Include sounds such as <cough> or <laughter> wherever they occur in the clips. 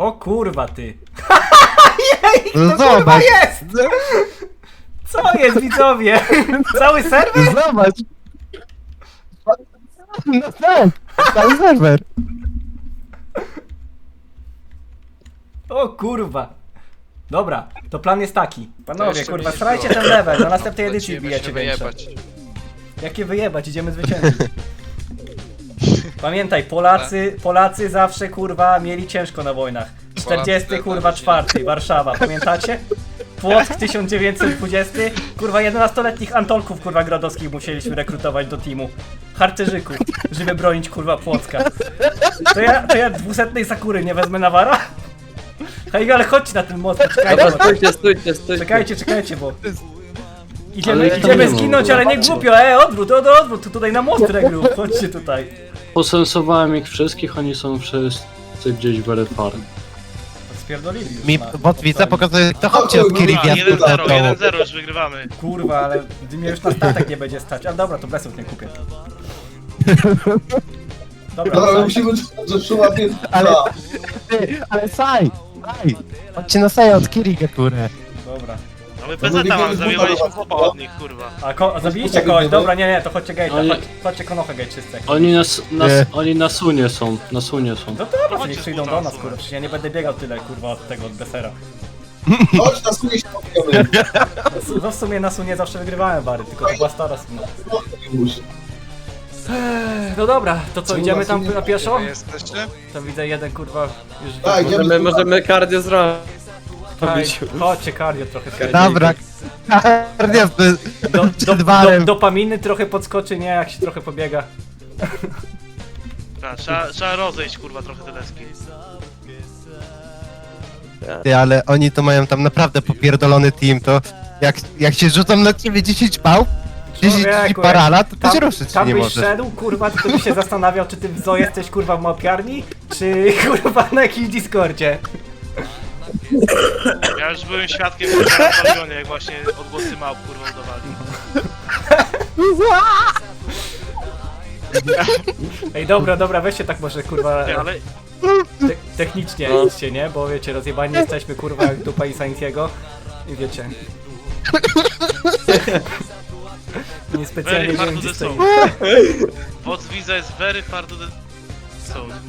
O kurwa ty. <laughs> No To kurwa zobacz. jest! Co jest widzowie? Cały serwer? Zobacz. No tak, cały serwer. O kurwa. Dobra, to plan jest taki. Panowie, jeszcze kurwa, mi się strajcie ten level, <laughs> na następnej edycji Lecimy się większe. wyjebać. Jakie wyjebać, idziemy zwyciężyć. Pamiętaj, Polacy, Polacy zawsze kurwa mieli ciężko na wojnach. 40 Polacy kurwa też czwarty, Warszawa, pamiętacie? Płock 1920, kurwa 11-letnich Antolków kurwa Grodowskich musieliśmy rekrutować do teamu. Harcerzyków, żeby bronić kurwa Płocka. To ja, to ja dwusetnej Sakury nie wezmę na wara? Hej, ale chodźcie na ten most, czekajcie, Dobra, stójcie, stójcie, stójcie. czekajcie, czekajcie, bo... Idziemy, Ale idziemy mam, zginąć, ale nie głupio, e, odwrót, od, odwrót, tu tutaj na most regru, chodźcie tutaj. Posensowałem ich wszystkich, oni są wszyscy gdzieś very far. Spierdolili już Mi na- bot widzę pokazuje, to chodźcie od Kiribia Dobra, tutaj 1-0, od dołu. 1-0 już wygrywamy. Kurwa, ale mnie już na statek nie będzie stać. A dobra, to blesów nie kupię. Dobra, Dobra, co? musimy Joshua <laughs> więc... Ale, ty, ale saj, saj. Chodźcie na saja od Kiriga, kurę. dobra. No my No PZ biegniemy mamy, z zajmowaliśmy budowa. chłopa od nich, kurwa. A ko a zabiliście kogoś, dobra, nie, nie, to chodźcie gate'a, Oni- chodź, chodźcie konochę gate czystek. Oni nas, nas, oni na sunie są, na sunie są. No dobra, to chodźcie niech z przyjdą buta, do nas, słuchaj. kurwa, przecież ja nie będę biegał tyle, kurwa, od tego, od Besera. Chodź, na sumie się pobijemy. No w sumie na sunie zawsze wygrywałem bary, tylko to była stara suna. Już. No dobra, to co, idziemy tam na pieszo? Jesteście? To widzę jeden, kurwa, już... Tak, idziemy. Możemy, możemy kardio zrobić. Hej, Chodźcie, kardio trochę. Dobra, kardia z- Do, do, do, dopaminy trochę podskoczy, nie? Jak się trochę pobiega. Ta, trzeba, trzeba rozejść, kurwa, trochę te deski. Ty, ale oni to mają tam naprawdę popierdolony team, to jak, jak się rzucą na ciebie 10 pał, 10 Człowieku, parala, to ty tam, się ruszyć tam nie byś możesz. szedł, kurwa, to byś się zastanawiał, czy ty w Zo jesteś, kurwa, w małpiarni, czy, kurwa, na jakimś Discordzie. Ja już byłem świadkiem kurwa, na jak właśnie odgłosy małp, kurwa, udawali. <laughs> Ej, dobra, dobra, weźcie tak może, kurwa, ale te technicznie No. idźcie, nie? Bo wiecie, rozjebani jesteśmy, kurwa, jak dupa i Saintiego. I wiecie. Niespecjalnie very wiem, hard to gdzie the stoi. soul. Wodz Visa jest very hard to the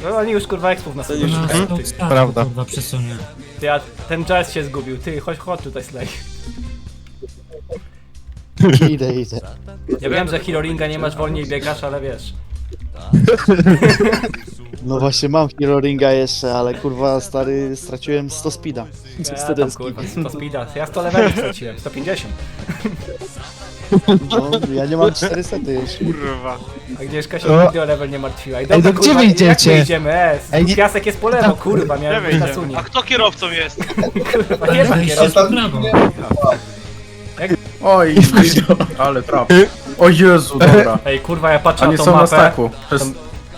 No oni już, kurwa, ekspów na już- szukają. Prawda. Kurwa, przesunie. Ty, a ten jazz się zgubił, ty, chodź, chodź tutaj, Slay. Idę, idę. Ja wiem, że Herolinga nie masz wolniej biegasz, ale wiesz. No właśnie mam Hero Ringa jeszcze, ale kurwa stary straciłem 100 speeda. Ja Z tam, kurwa, 100 speeda. Ja 100 leveli straciłem, 150. No, ja nie mam 400 jeszcze. Kurwa. Agnieszka się O. nigdy o level nie martwiła. I Ej, dobra, no gdzie kurwa, wy Jak idziecie? my idziemy? E, Ej, nie- piasek jest po lewo, kurwa, miałem być na A suni. kto kierowcą jest? <laughs> Kurwa, nie ma kierowcy. Oj, ale trap. O Jezu, dobra. Ej, kurwa, ja patrzę Oni na tą są na mapę. staku.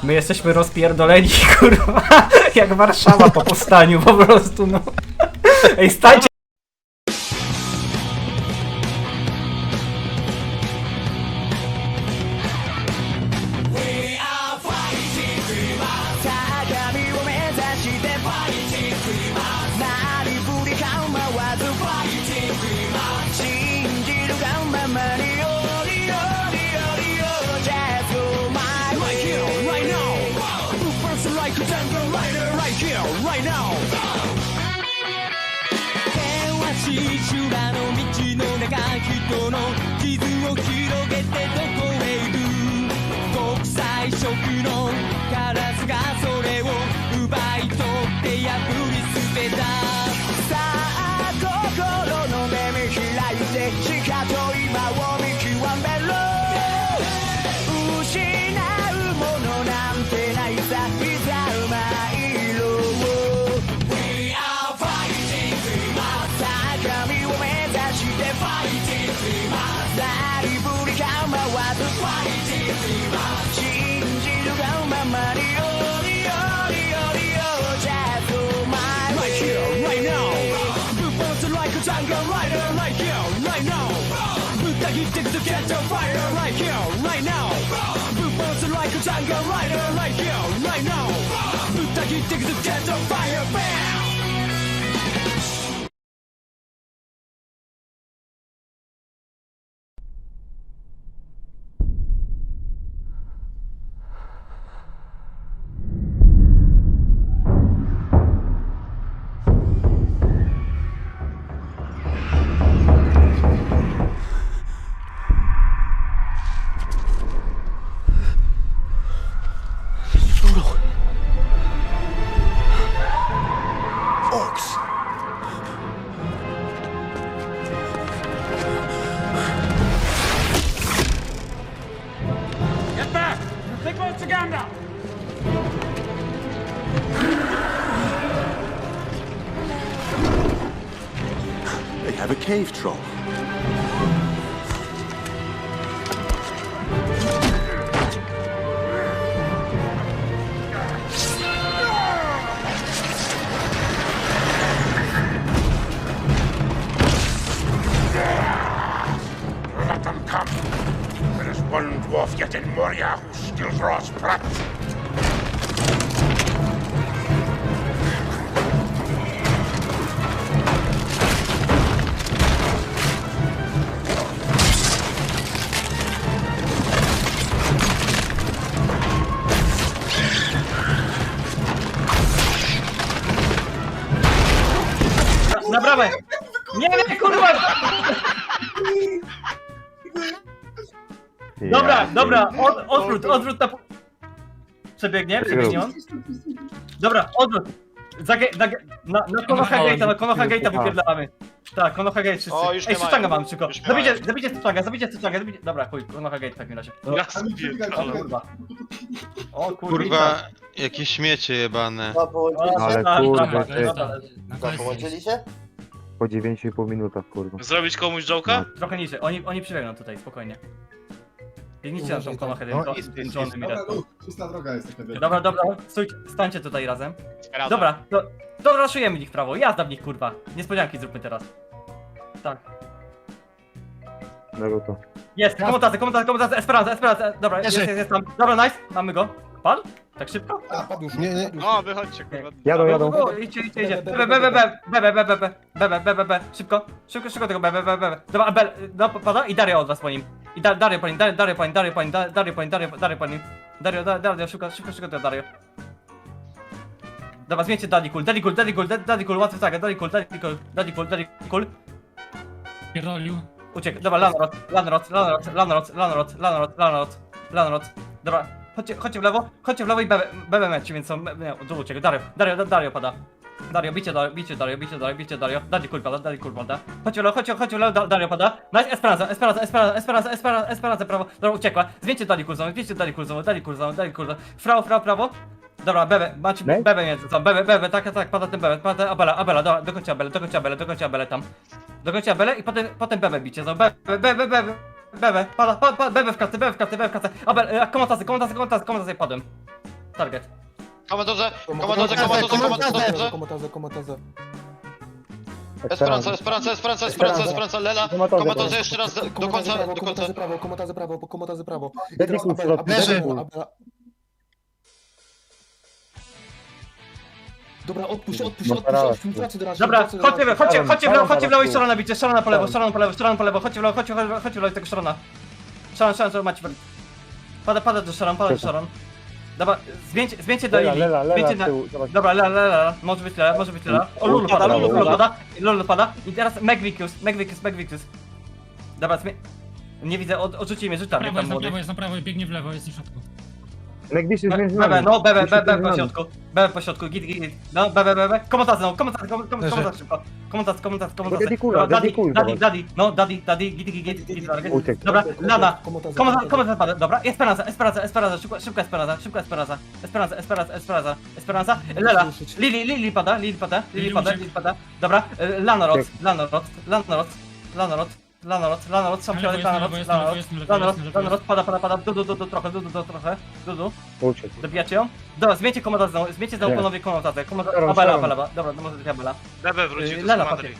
My jesteśmy rozpierdoleni, <laughs> kurwa, jak Warszawa po powstaniu, po prostu, no. Ej, stańcie! 修羅の道の中人の傷を広げて Stick to get the fire right here, right now. Boom! Boom! monster like a jungle rider right here, right now. Boom! like you dig to get the fire, bam! Cave troll. Let them come. There is one dwarf yet in Moria who still draws breath. Dobra, od, odwrót, odwrót na... Przebiegnie, przebiegnie on. Dobra, odwrót. Zage, zage, na, na Konoha Gate'a, na Konoha Gate'a wypierdalamy. Tak, Konoha Gate wszyscy. O, już Ej, nie mają. Mam. Już nie Zabijcie, mają. zabijcie Suchanga, zabijcie Suchanga, zabijcie... Dobra, chuj, Konoha Gate w takim razie. Ja O kurwa. O kurwa. Kurwa, jakie śmiecie jebane. Ale kurwa, Połączyli się? Po 9,5 minutach, kurwa. Zrobić komuś joke'a? Trochę niżej, oni, oni przybiegną tutaj, spokojnie. Biegnijcie na tą Konohę, No, jest, jest, jest. mi Dobra, czysta droga jest. Dobra, dobra, stójcie, stańcie tutaj razem. Dobra, to, to raszujemy ich w prawo, jazda w nich kurwa. Niespodzianki zróbmy teraz. Tak. Dobra to. Jest, komutacja, komutacja, komutacja, Esperanza, Esperanza, dobra, jest, Leży. jest, jest tam. Dobra, nice, mamy go. Padł? Tak szybko? A, padł już. Nie, nie. O, wychodźcie, kurwa. Jadą, jadą. O, idźcie, idźcie, idźcie. Be, be, be, be, be, be, be, be, be, be, be, be, be, be, szybko, szybko, szybko tego be, be, be, be. Dobra, Bel, no, pada i Dario od was po nim. I da, Dario po nim, Dario, Dario po nim, Dario po nim, Da- Dario po nim, Dario, Dario po nim. Dario, Da- Dario, szybko, szybko, szybko tego Dario. Dobra, zmieńcie Daddy Cool, Daddy Cool, Daddy Cool, Daddy Daddy Cool, łatwy saga, Daddy Cool, Daddy Cool, Daddy Cool, Daddy Cool. Pierdolił. Uciekł, dobra, Lanrod, Lanrod, Lanrod, Lanrod, Lanrod, Lanrod, Lanrod, Lanrod. Dobra, chodźcie, chodźcie w lewo, chodźcie w lewo i bebe, bebe mecie, więc są, nie, uciekł, Dario, Dario, Da- Dario pada. Dario, bicie Dario, bicie Dario, bicie Dario, bicie Dario, Daddy cool pada. Chodźcie w lewo, chodźcie, chodźcie w lewo, Da- Dario pada. Nice, Esperanza, Esperanza, Esperanza, Esperanza, Esperanza, Esperanza, prawo, dobra, uciekła. Zdjęcie cool zone, zdjęcie cool zone, Daddy cool zone, Daddy cool zone. Prawo. Dobra, bebe, macie Ne? bebe między sobą, bebe, bebe, tak, tak, pada ten bebe, pada ten Abela, Abela, dobra, dokończcie Abelę, dokończcie Abelę, dokończcie Abelę tam. Dokończcie Abelę i potem, potem bebe bicie, no, bebe, bebe, bebe, bebe, pada, pada, pada, bebe w kratce, bebe w kratce, bebe w kratce, Abel, e, komentarze, komentarze, komentarze, komentarze, padłem. Target. Komentarze, komentarze, komentarze, komentarze, komentarze. Esperanza, Esperanza, Esperanza, Esperanza, Esperanza, Lela. Komentarze jeszcze raz do, do końca, do końca. prawo, komentarze prawo, komentarze prawo. Dedikus, Leży. Dobra, odpuść, odpuść, No odpuść, teraz. odpuść, pracy do nas. Dobra, chodźcie, chodźcie, chodźcie, chodźcie w lewo, chodźcie w lewo i strona bicie, strona po lewo, strona po lewo, strona po lewo, chodźcie w lewo, chodźcie, w lewo, chodźcie w lewo, chodźcie w lewo i tego strona. Strona, strona, strona, macie. Pada, pada do strona, pada do strona. Dobra, zmieńcie, zmieńcie do Lili, zmieńcie na... Dobra, lela, lela, lela, może być lela, może być lela. O, Lulu pada, Lulu, Lulu pada, Lulu pada. I teraz Megvicus, Megvicus, Megvicus. Dobra, zmie... Nie widzę, od, odrzucij mnie, rzuć tam, Prawo tam jest na młody. prawo, jest na prawo, biegnie w lewo, jest w środku. Legbisz jest między Bebe, nami. no, bebe, Już bebe, między po nami. środku. Bebe po środku, git, git, git. No, bebe, bebe. Komentarz, no, komentarz, komentarz, komentarz szybko. Komentarz, komentarz, komentarz. Daddy cool, Dobra, daddy Daddy, cool, daddy, zobacz. daddy, no, daddy, daddy, git, git, git, git. Uciekł. Dobra, Lana. Komentarz, komentarz pada, dobra. Esperanza, Esperanza, Esperanza, szybko, szybko Esperanza, szybko Esperanza. Esperanza, Esperanza, Esperanza, Esperanza. Lela, Lili, Lili pada, Lili pada, Lili Lili pada, uciekł. Lili pada. Dobra, e, Lanorot, Lanorot, Lanorot, Lanorot. Lanorot, Lanolot, lanolot, są piony, lanolot, lanolot, lanolot, lanolot, pada, pada, pada, dudu, dudu, trochę, dudu, dudu, trochę, dudu. Uciekł. Dobijacie ją? Dobra, zmieńcie komanda znowu, zmieńcie znowu panowie komandatę, komanda, abela, abela, dobra, to może być abela. Bebe wrócił, y, to jest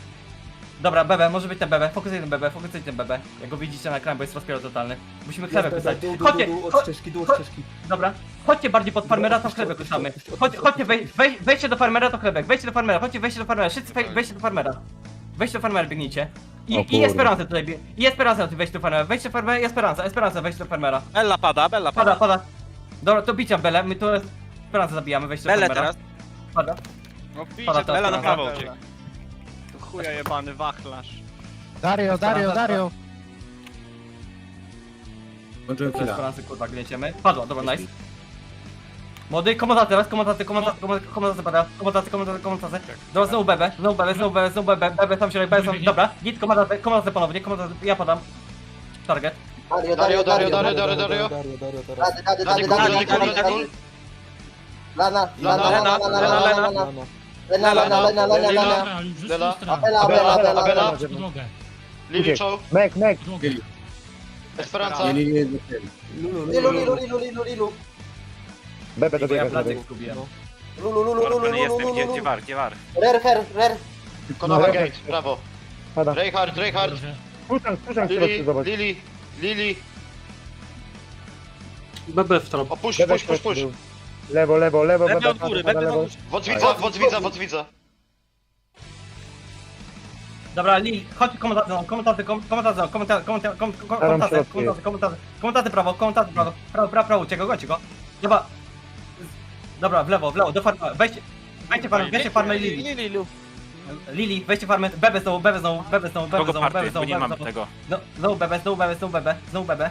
Dobra, Bebe, może być ten Bebe, fokusuj ten Bebe, fokusuj ten Bebe. Jak go widzicie na ekranie, bo jest rozpiero totalny. Musimy chlebę pisać. Chodźcie, od. Dobra, chodźcie bardziej pod farmera, to chlebek ruszamy. Chodźcie, wejdźcie do farmera, to chlebek, wejdźcie do farmera, chodźcie, wejdźcie do farmera, wszyscy wejdźcie do farmera. Wejdźcie do farmera, biegnijcie. O I, i kurde. Esperanza tutaj, bie- i Esperanza tutaj, wejdź do farmera, wejdźcie do farmera i Esperanza, Esperanza, wejdź do farmera. Bella pada, Bella Pada, pada. Dobra, to bicia Bele, my tu Esperanza zabijamy, wejdźcie do farmera. Pada. No Pada, Bella na pada. prawo uciekł. Chuja jebany wachlarz. Dario, Dario, Dario. Kończyłem chwilę. Esperanza, kurwa, gnieciemy. Padła, dobra, nice. Młody, komentarz teraz, komentarz, komentarz, komentarz pada, komentarz, komentarz, komentarz. Dobra, znowu bebe, znowu bebe, znowu bebe, znowu bebe, bebe, tam środek, bebe, tam, dobra. Git, komentarz, komentarz ponownie, komentarz, ja podam. Target. Dario, Dario, Dario, Dario, Dario. Dario, Dario, teraz. Daddy, Daddy, Daddy, Daddy, Daddy. Lana, Lana, Lana, Lana, Lana, Lana. Lena, Lena, Lena, Lena, Lena. Lustra. Abela, Abela, Abela, Abela. Lili Chow. Mek, mek. Esperanza. Lilu, Lilu, Lilu, Lilu, Lilu. Bebe do Bo ja platek zgubiłem. Lulu, lulu, lulu, lulu, Orpen jestem, lulu, gdzie, gdzie lulu. war, gdzie war? Rer, her, rer. Konowa Dobra. Gate, brawo. Pada. Reinhardt, Reinhardt, Puszczam, puszczam w Lili, środku, zobacz. Lili, Lili, BB w trop. opuść, Bebe puść, w puść, środku puść. był. Lewo, lewo, lewo, Będę od góry, będę od góry. Wodwidza, wodwidza, wodwidza. Dobra, Lil, chodź komentator, komentator, kom- komentator, komentator, komentator, kom- kom- Staram się komentator, odkryć. komentator, komentator, komentator prawo, komentator prawo, prawo, prawo, prawo, uciekaj, go, uciekaj go. Dobra, dobra, w lewo, w lewo, do farmy, weźcie, weźcie farmę, weźcie farmę Lili. Lili, weźcie farmę, bebe znowu, bebe znowu, bebe znowu, bebe Kogo znowu, bebe party, bo znowu, nie bebe mam znowu. tego. No, znowu bebe, znowu bebe, znowu bebe, znowu bebe.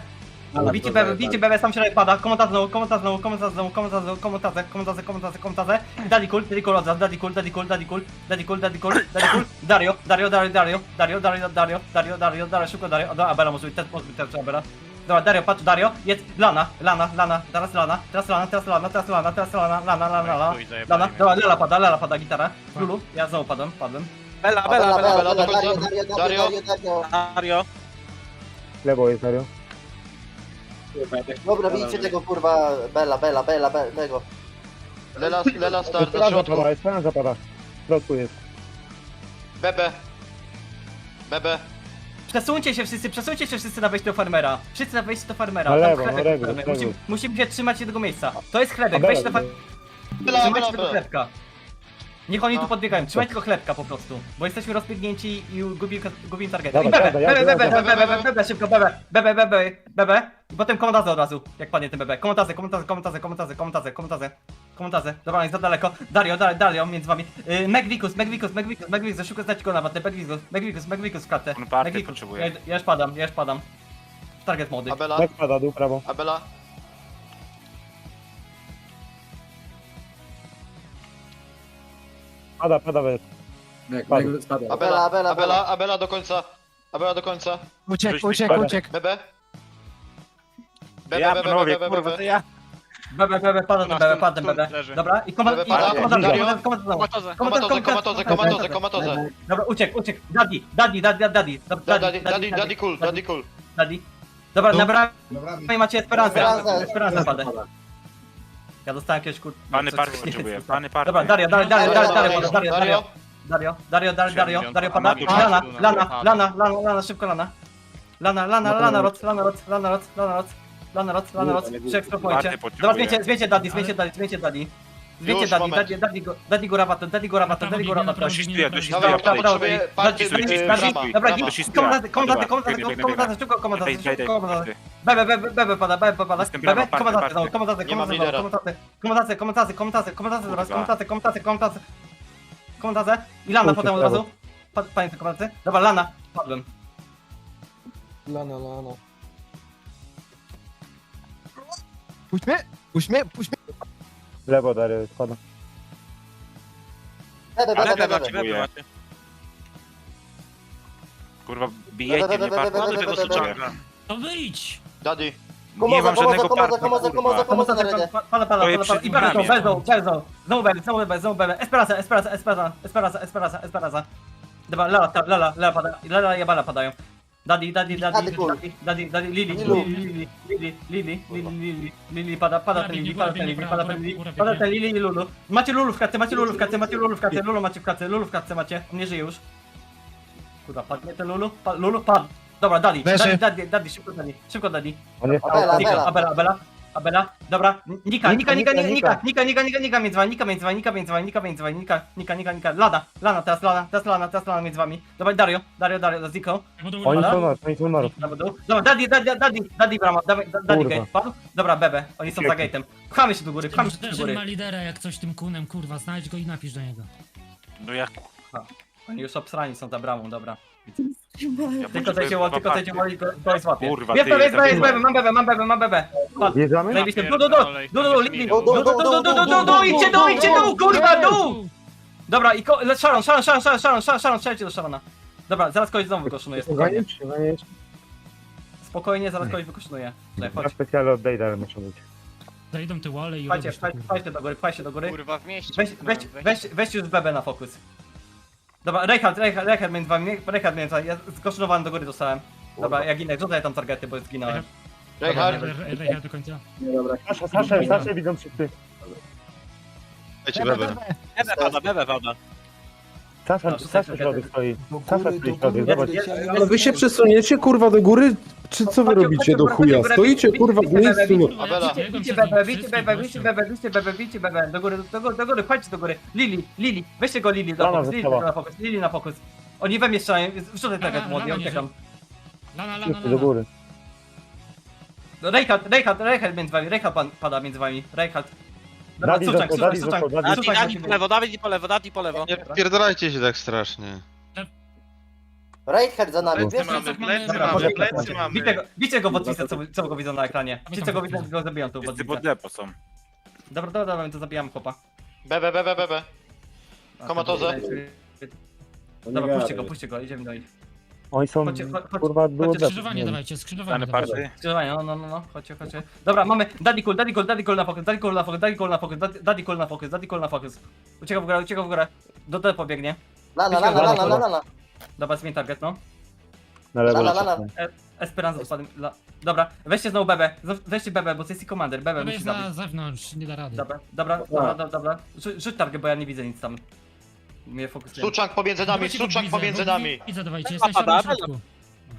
Bicie bebe, bicie bebe, sam środek pada, komentarz znowu, komentarz znowu, komentarz znowu, komentarz znowu, komentarze, komentarze, komentarze, komentarze. Daddy cool, daddy cool od razu, daddy cool, daddy cool, daddy cool, daddy cool, daddy cool, daddy cool. Dario, Dario, Dario, Dario, Dario, Dario, Dario, Dario, Dario, Dario, szybko Dario, o, do Abela może być, też może być też Abela. Dobra, Dario, patrz, Dario, jest Lana, Lana, Lana, teraz Lana, teraz Lana, teraz Lana, teraz Lana, teraz Lana, Lana, Lana, Lana, Chuj, zajebali Lana, mnie. dobra, Lela pada, Lela pada, gitara, Lulu, ja znowu padłem, padłem. Bela, Bela, Bela, Bela, do końca. Dario. Mario. Lewo jest, Dario. Dobra, bijcie tego kurwa Bela, Bela, Bela, Bela, tego. Lela, Lela start na Esperanza środku. pada, Esperanza pada. W środku jest. Bebe. Bebe. Przesuńcie się wszyscy, przesuńcie się wszyscy na wejście do farmera. Wszyscy na wejście do farmera. Na Tam lewo, chlebek na lewo, na lewo. Musimy, musimy się trzymać jednego miejsca. To jest chlebek, weźcie do farmera. Trzymajcie Bela. chlebka. Niech oni No. tu podbiegają, trzymajcie tego chlebka po prostu. Bo jesteśmy rozbiegnięci i gubimy, gubimy targeta. I Dobra, bebe, dobra, bebe, bebe, bebe, bebe, bebe, szybko, bebe, bebe, bebe, bebe. I potem komentarze od razu, jak padnie ten bebe. Komentarze, komentarze, komentarze, komentarze, komentarze, komentarze. Komentarze, dobra, jest za daleko. Dario, Dario, Dario, między wami. Yy, Megwikus, Megwikus, Megwikus, Megwikus, szybko znać go na watę. Megwikus, Megwikus, Megwikus w kartę. On party Megwikus. potrzebuje. Ja, ja już padam, ja już padam. Target mody. Abela, Mek pada, dół, prawo. Abela. Pada, pada, Padł. nagle spada. Abela, Abela, Abela, Abela do końca. Abela do końca. Uciek, Rzuć uciek, mi uciek. Bebe. Bebe, Ja, bebe, panowie, bebe, kurwa, bebe. to ja. Bebe, bebe, pada ten Nas bebe, tu- bebe. leży. Dobra, i komentarze, Bebe, pada. komentarze, Dario. Komatozę. Komatozę, komatozę, komatozę, komatozę. Dobra, uciek, uciek. Daddy, daddy, daddy, daddy. Dobra, Daddy, daddy, daddy cool, daddy cool. Daddy. Dobra, dobra, i macie Esperanza. Esperanza. Esperanza padę. Ja dostałem jakiegoś kur... Pany coś- party coś- potrzebuje, pany party. Dobra, Dario, Dario, Dario, Dario, Dario, Dario, Dario, Dario. Dario, Dario, Dario, Dario, Dario, Dario pada. Dario. Lana, Lana, Lana, Lana, Lana, szybko Lana. Lana, Lana, Lana, Rot, Lana, Rot, Lana, Rot, Lana, Rot, Lana, Rot, Lanrod, Lanrod, przy ekstrapoincie. Dobra, zmiecie, zmiecie Daddy, zmiecie Daddy, zmiecie Daddy. Wiecie, Daddy, Daddy, Daddy, go, Daddy go rabatem, Daddy go rabatem, Daddy go rabatem. Dosić tu ja, dosić tu ja. Dobra, dobra, komandanty, komandanty, komandanty, szybko komandanty, szybko komandanty. Bebe, bebe, bebe pada, bebe pada, bebe, komandanty, no, komandanty, komandanty, komandanty, komandanty, komandanty, komandanty, teraz, komandanty, komandanty, komandanty, komandanty. I Lana potem od razu. Pamiętam komandanty. Dobra, Lana, padłem. Lana, Lana. Puść mnie, puść. W lewo, Dary, spada. Da, da, da, da, Ale da, da, da, macie, lewe macie. Kurwa, bijecie mnie, patrzcie na tego suczaka. To wyjdź! Dadi. Nie Komoza, mam żadnego komoza, parku, komoza, komoza, kurwa. komoza, na razie. Pala, pala, Stoję pala, pala. przed I bardzo, nimi. bardzo, bardzo. Znowu bebe, znowu bebe, znowu bebe. Esperanza, esperanza, esperanza, esperanza, esperanza, esperanza. Dobra, lala, ta- lala, lala pada, lala jabala padają. Daddy, daddy, daddy, Daddy cool. daddy, daddy, daddy, Lili, Lilu. Lili, Lili, Lili, Lili, Lili, Lili, Lili, pada, pada ten Lili, pada ten Lili, pada ten Lili, pada ten Lili i Lulu. Macie Lulu w kartce, macie Lulu w kartce, macie Lulu w kartce, Lulu macie w kartce, Lulu w kartce macie, on nie żyje już. Kurwa, padnie ten Lulu, pa, Lulu, padł. Dobra, Daddy, Leży. Daddy, Daddy, Daddy, szybko Daddy, szybko Daddy. On jest Abela, Nika, Abela. Abela, Abela, Abela, dobra, Nika, Nika, Nika, Nika, Nika, Nika. Nika, Nika, Nika, Nika, między wami, Nika między wami, Nika między wami, Nika między wami, Nika, Nika, Nika, Nika, Lana, Lana, teraz Lana, teraz Lana, teraz Lana między wami. Dobra, Dario, Dario, Dario, z Niką. Oni są nas, oni są nas. Dobra, Daddy, Daddy, Daddy, Daddy, brama, Daddy gate, padł? Dobra, Bebe, oni są za gate'em. Pchamy się do góry, pchamy się do góry. ma lidera jak coś tym kunem, kurwa, znajdź go i napisz do niego. No jak... Oni już obsrani są za bramą, dobra. Ja Tylko zejdzie, kurwa, tylko zejdzie, party. go, go złapie. Kurwa, Jest ty, Bebe, jest Bebe, jest. Bebe, mam Bebe, mam Bebe, mam Bebe. Padł. Jeżdżamy? Zajebiście, du, du, du, du, du, du, Du, du, du, du, du, du, du, idźcie dół, idźcie dół, kurwa, dół! Dobra, i ko- le- Sharon, Sharon, Sharon, Sharon, Sharon, Sharon, Sharon, strzelcie do Sharona. Dobra, zaraz kogoś znowu wykoszynuje, spokojnie. Ganić, ganić. Spokojnie, zaraz kogoś wykoszynuje. Tutaj, Na chodź. specjalne od Dejda muszą być. Zajdą te wale i robisz to, kurwa. pchajcie do góry, pchajcie do góry. Kurwa, w mieście. Weź, weź, weź, weź już bebę na fokus. Dobra, Reinhardt, Reinhardt, Reinhardt między wami, Reinhardt między wami, ja skoszynowany do góry dostałem. Dobra, ja ginę, rzucaj tam targety, bo zginąłem. Reinhardt, Reinhardt do końca. Sasza, Sasza, Sasza widzą wszyscy. Dajcie bebę. Pada, bebe pada. Sasza, Sasza tak, środek tak. stoi. Sasza stoi środek, zobacz. Ale wy się przesuniecie kurwa do góry? Czy co wy robicie do chuja? Stoicie kurwa w miejscu? no. Abela. Bicie, biegam bicie nim, bicie gościom. bicie bebę, bicie bebę, do góry, do góry, do góry, chodźcie do góry. Lili, Lili, weźcie go Lili na Lana fokus, Lili została. na fokus, Lili na fokus. Oni we mnie strzelają, wrzucaj Lana, target młody, ja Lana nie uciekam. Lana, lana, Wszyscy do lana. góry. Reinhardt, Reinhardt, Reinhardt między wami, Reinhardt pan, pada między wami, Reinhardt. Dadi suczak, suczak, Dadi suczak, został, Dadi Dadi, suczak, Dadi po lewo, Dawid i po lewo, Dadi po lewo. Nie wpierdalajcie się tak strasznie. Reinhardt za nami, Plecy wiesz? mamy, plecy Dobra, mamy, może plecy mamy. Bicie go, w otwicę, co, co go widzą na ekranie. Co go widzą, go zabiją tu w otwicę. depo są. Dobra, dobra, dobra, to zabijam chłopa. bebe, bebe, bebe. A, Komatozę. Dobra, puśćcie go, puśćcie go, idziemy do nich. Oni są, Chodźcie, chodź- chodź- kurwa, było Skrzyżowanie dawajcie, skrzyżowanie dawajcie. Skrzyżowanie, no, no, no, no, chodźcie, chodźcie. Dobra, mamy Daddy Cool, Daddy Cool, Daddy Cool na fokus, Daddy Cool na fokus, Daddy Cool na fokus, Daddy- Daddy Cool na fokus, Daddy Cool na fokus. Ucieka w górę, ucieka w górę. Do D pobiegnie. Lana, lana, lana, lana, lana. Dobra, zmień target, no. Na lewo. Lana, lana. Esperanza spadł. La... Dobra, weźcie znowu Bebę, Z- weźcie Bebę, bo to jest i commander, Bebę Bebe musi jest zabić. na zewnątrz, nie da rady. Dobra, dobra, dobra, dobra, dobra. Rzu- Rzuć target, bo ja nie widzę nic tam. Mnie fokusuje. Suczank pomiędzy nami, Dawajcie go suczank widzę, pomiędzy bo nami. Widzę, dawajcie, jest na samym środku.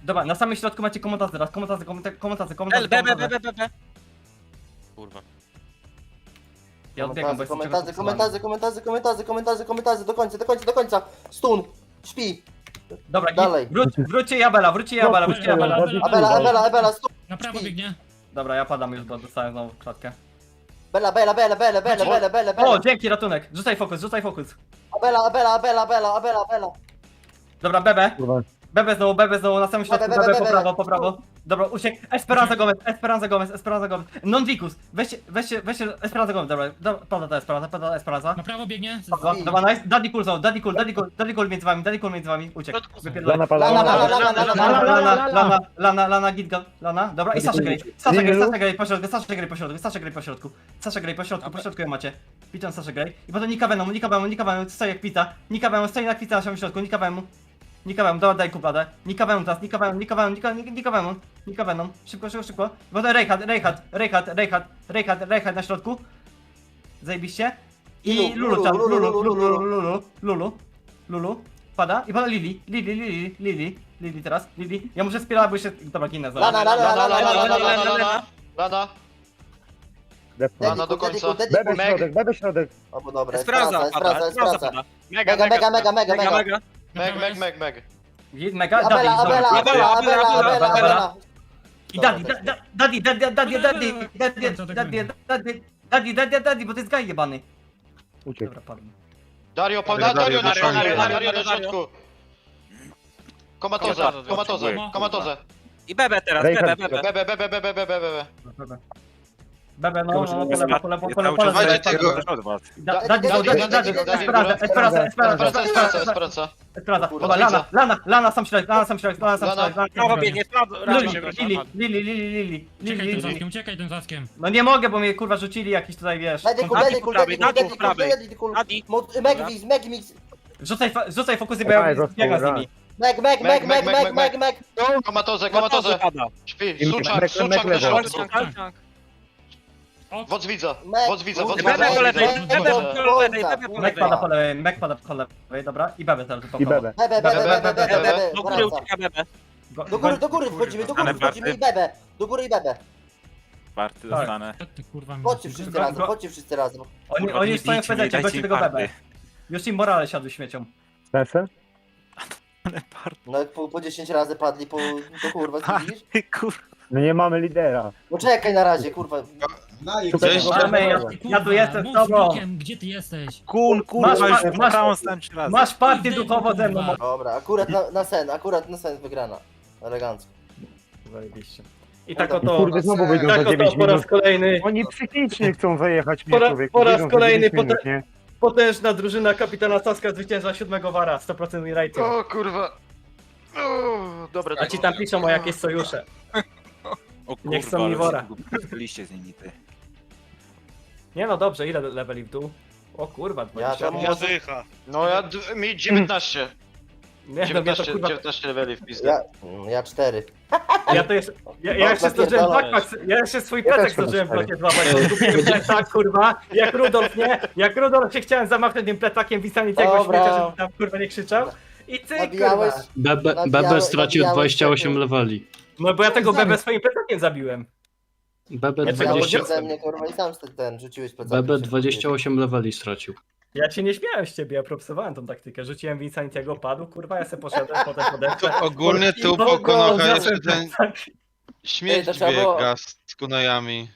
Dobra, na samym środku macie komutazy teraz, komutazy, El, komutazy. bebe, komutazy. bebe, bebe. Kurwa. Ja odbiegam, bo jestem Komentarze, czego komentarze, komentarze, komentarze, komentarze, komentarze, do końca, do końca, do końca. Stun, śpi. Dobra, i Dalej. wróć, wróćcie Jabela, wróćcie Jabela, wróćcie Jabela. Abela, Abela, Abela, stun. Na prawo biegnie. Dobra, ja padam już, bo dostałem znowu klatkę. Bela, Bela, Bela, Bela, Bela, Bela, Bela, O, Bela. dzięki, ratunek. Rzucaj fokus, rzucaj fokus. Abela, Abela, Abela, Abela, Abela, Abela. Dobra, Bebe. Kurwa. Bebe znowu, Bebe znowu, na samym środku, Bebe, Bebe Bebe, po Bebe. prawo, po prawo. Dobra, uciekł. Esperanza Gomez, Esperanza Gomez, Esperanza Gomez. Non Vicus. Weźcie, weźcie, weźcie Esperanza Gomez, dobra. dobra pada ta Esperanza, pada ta Esperanza. Na prawo biegnie. Dobra, Dobra, nice. Daddy Cool znowu, Daddy Cool, Daddy Cool, Daddy Cool między wami, Daddy Cool między wami. Uciekł. Wypierdolę. Lana pada. Lana, lana, lana, lana, Lana, lana. Lana, Lana, Lana, Lana, Gitgal, Lana. Dobra, i Sasha Grey. Sasha Grey, Sasha Grey po środku, Sasha Grey po środku, Sasha Grey po środku. Sasha Grey po środku, po środku ją macie. Witam Sasha Grey. I potem Nika Venom, Nika Venom, Nika Venom, stoi jak pita. Nika Venom, stoi na kwita na samym środku, Nika Venom. Nika Venom, dobra, daj kupladę. Nika Venom teraz, Nika Venom, Nika Venom, Nika, Venom. Szybko, szybko, szybko. I potem Reinhardt, Reinhardt, Reinhardt, Reinhardt, Reinhardt, Reinhardt na środku. Zajebiście. I Lulu, Lulu tam, Lulu, Lulu, Lulu, Lulu, Lulu. Lulu. Pada i pada Lili, Lili, Lili, Lili, Lili teraz, Lili. Ja muszę spierać, bo się... Dobra, ginę zaraz. Lana, lana, Lana, lana, lana, lana, lana, lana, lana, lana. do końca. Bebe Meg. środek, bebe środek. O, bo dobra, Esperanza Esperanza, pada, Esperanza, Esperanza Esperanza. pada. Mega, Mega, mega, mega, mega, mega. Meg, meg, meg, meg. Git, Mega, Abela. Abela, Abela, Abela, Abela, Abela. I Daddy, da- da- Daddy, Daddy, Daddy, Daddy, Daddy, Końca, tak Daddy. Daddy, Daddy, Daddy, Daddy, bo to jest gaj jebany. Uciekł. Dobra, padł. Dario, pa- Dario, Dario Dario, środku, Dario, Dario Dario. środku. Komatozę, potrzebuję. komatozę. I bebe teraz, bebe. Bebe, bebe, bebe, bebe, bebe. Bebe. Bebe, no, no, no, po lewo, po lewo, po lewo, po lewo. Słuchajcie tego. Da- Daddy, Daddy, Daddy, Daddy, Esperanza, Esperanza, Esperanza, Esperanza, Esperanza, Esperanza. Esperanza. Kurwa, Dobra, Lana. Lana, Lana sam środek, Lana sam środek, Lana sam środek, Lana Prawo biegnie, prawo, Lili, Lili, Lili, Lili, Lili, Lili, uciekaj tym zaskiem. No nie mogę, bo mnie kurwa rzucili jakiś tutaj, wiesz. Medical, prawej. medical. Adi. Mod- Megmix, Megmix. Rzucaj, rzucaj fokusy, bo ja biegam z daj. nimi. Meg, meg, meg, meg, meg, meg, meg. Komatozę, Komatozę. Śpi, suczak, Meg, suczak Wodz widza, wodz widza, wodz widza. Bebe po lewej, bebe po lewej, bebe po Mek lewej. pada po lewej, Mek pada po lewej, dobra. I Bebe teraz po I bebe. Bebe, bebe, bebe, bebe, bebe. Do góry Wraca. ucieka bebe. Go- Do góry, do góry wchodzimy, do góry Ale wchodzimy i bebe. Do góry i bebe. Party Tak. dostanę. co ty kurwa mi Chodźcie wszyscy razem, chodźcie wszyscy razem. Oni, oni stoją w prezencie, goście tego Bebe. Już im morale siadły śmiecią. Sensem? No jak po, po 10 razy padli, po, to kurwa, co widzisz? No nie mamy lidera. No czekaj na razie, kurwa. Szukaj Cześć. ja, tu jestem z mów tobą. Gdzie ty jesteś? Kun, Masz, kurwa, masz, już masz, masz, tam trzy razy. Masz partię duchową ze mną. Dobra, akurat na, na sen, akurat na sen wygrana. Elegancko. Zajebiście. I tak oto, kurde znowu wyjdą tak za 9 oto po raz minut. kolejny Oni psychicznie chcą zajechać mnie Po ra- człowieku. po raz Wyjdą za kolejny 9 minut, nie? potężna drużyna kapitana Saska zwycięża siódmego wara, 100% win rate. O kurwa. O, Dobra, A ci tam piszą o jakieś sojusze. O Niech są mi wora. Liście z nimi, ty. Nie no dobrze, ile leveli w dół? O kurwa, 20. tam- Ja dycha. No ja, d- mi 19. nie, no, ja, to, 19, kurwa, 19 leveli w pizdę. Ja, ja cztery. ja to jeszcze, ja, ja jeszcze zdążyłem backpack, ja jeszcze swój Ja plecak też mam zdążyłem w cztery. złapać, <laughs> bo kupiłem plecak, kurwa, jak Rudolf, nie? Jak Rudolf się chciałem zamachnąć tym plecakiem Wisanitiego Dobra. śmiecia, żeby tam kurwa nie krzyczał. I ty Nabijałeś? kurwa. Bebe, stracił nabijały 28 się- leveli. No bo ja tego bebę swoim plecakiem zabiłem. Bebe Ja tego Nabijałeś 20, ze mnie, kurwa, i sam ten, rzuciłeś plecami. Bebe 28 leveli stracił. Ja się nie śmiałem z ciebie, ja propsowałem tą taktykę. Rzuciłem Vinsantiego, padł, kurwa, ja se poszedłem, <laughs> potem podeszłem. ogólnie tu po Konocha <laughs> jeszcze ten- Śmierć Ej, to trzeba było- biega z kunajami.